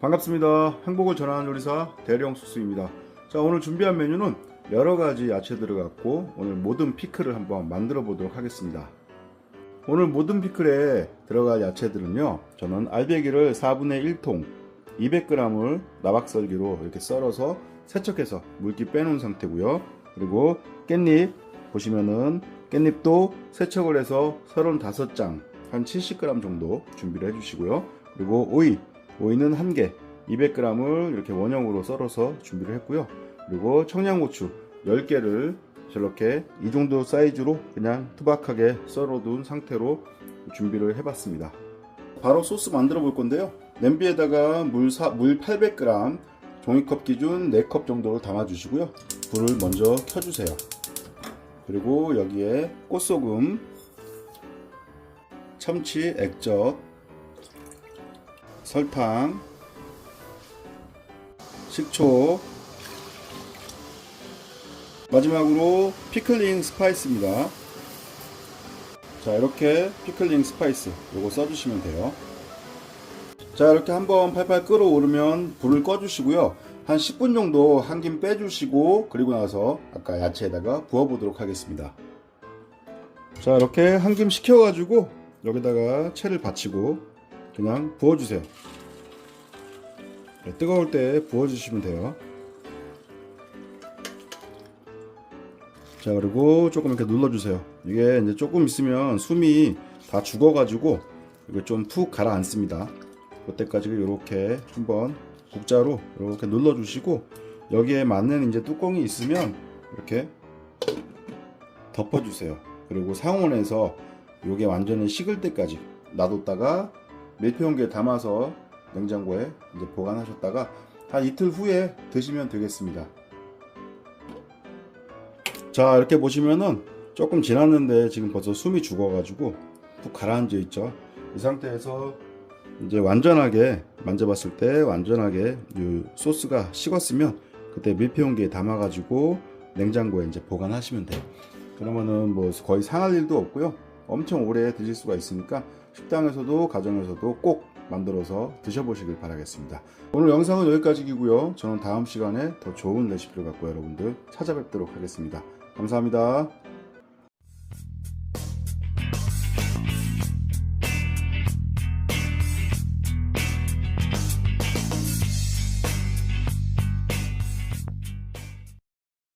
반갑습니다. 행복을 전하는 요리사 대령 수수입니다. 자, 오늘 준비한 메뉴는 여러 가지 야채 들어갔고 오늘 모든 피클을 한번 만들어 보도록 하겠습니다. 오늘 모든 피클에 들어갈 야채들은요. 저는 알배기를 4분의 1통 200g을 나박썰기로 이렇게 썰어서 세척해서 물기 빼놓은 상태고요. 그리고 깻잎 보시면은 깻잎도 세척을 해서 35장 한 70g 정도 준비를 해주시고요. 그리고 오이 오이는 한개 200g을 이렇게 원형으로 썰어서 준비를 했고요. 그리고 청양고추 10개를 저렇게 이 정도 사이즈로 그냥 투박하게 썰어둔 상태로 준비를 해봤습니다. 바로 소스 만들어 볼 건데요. 냄비에다가 물, 사, 물 800g, 종이컵 기준 4컵 정도를 담아 주시고요. 불을 먼저 켜주세요. 그리고 여기에 꽃소금, 참치 액젓, 설탕, 식초, 마지막으로 피클링 스파이스입니다. 자 이렇게 피클링 스파이스 요거 써주시면 돼요. 자 이렇게 한번 팔팔 끓어오르면 불을 꺼주시고요. 한 10분 정도 한 김 빼주시고 그리고 나서 아까 야채에다가 부어보도록 하겠습니다. 자 이렇게 한 김 식혀가지고 여기다가 채를 받치고 그냥 부어주세요. 네, 뜨거울 때 부어주시면 돼요. 자 그리고 조금 이렇게 눌러주세요. 이게 이제 조금 있으면 숨이 다 죽어가지고 이거 좀 푹 가라앉습니다. 그때까지 이렇게 한번 국자로 이렇게 눌러주시고 여기에 맞는 이제 뚜껑이 있으면 이렇게 덮어주세요. 그리고 상온에서 이게 완전히 식을 때까지 놔뒀다가 밀폐용기에 담아서 냉장고에 이제 보관하셨다가 한 이틀 후에 드시면 되겠습니다. 자 이렇게 보시면은 조금 지났는데 지금 벌써 숨이 죽어가지고 푹 가라앉아 있죠. 이 상태에서 이제 완전하게 만져봤을 때 완전하게 이 소스가 식었으면 그때 밀폐용기에 담아가지고 냉장고에 이제 보관하시면 돼요. 그러면은 뭐 거의 상할 일도 없고요. 엄청 오래 드실 수가 있으니까 식당에서도 가정에서도 꼭 만들어서 드셔보시길 바라겠습니다. 오늘 영상은 여기까지이고요. 저는 다음 시간에 더 좋은 레시피를 갖고 여러분들 찾아뵙도록 하겠습니다. 감사합니다.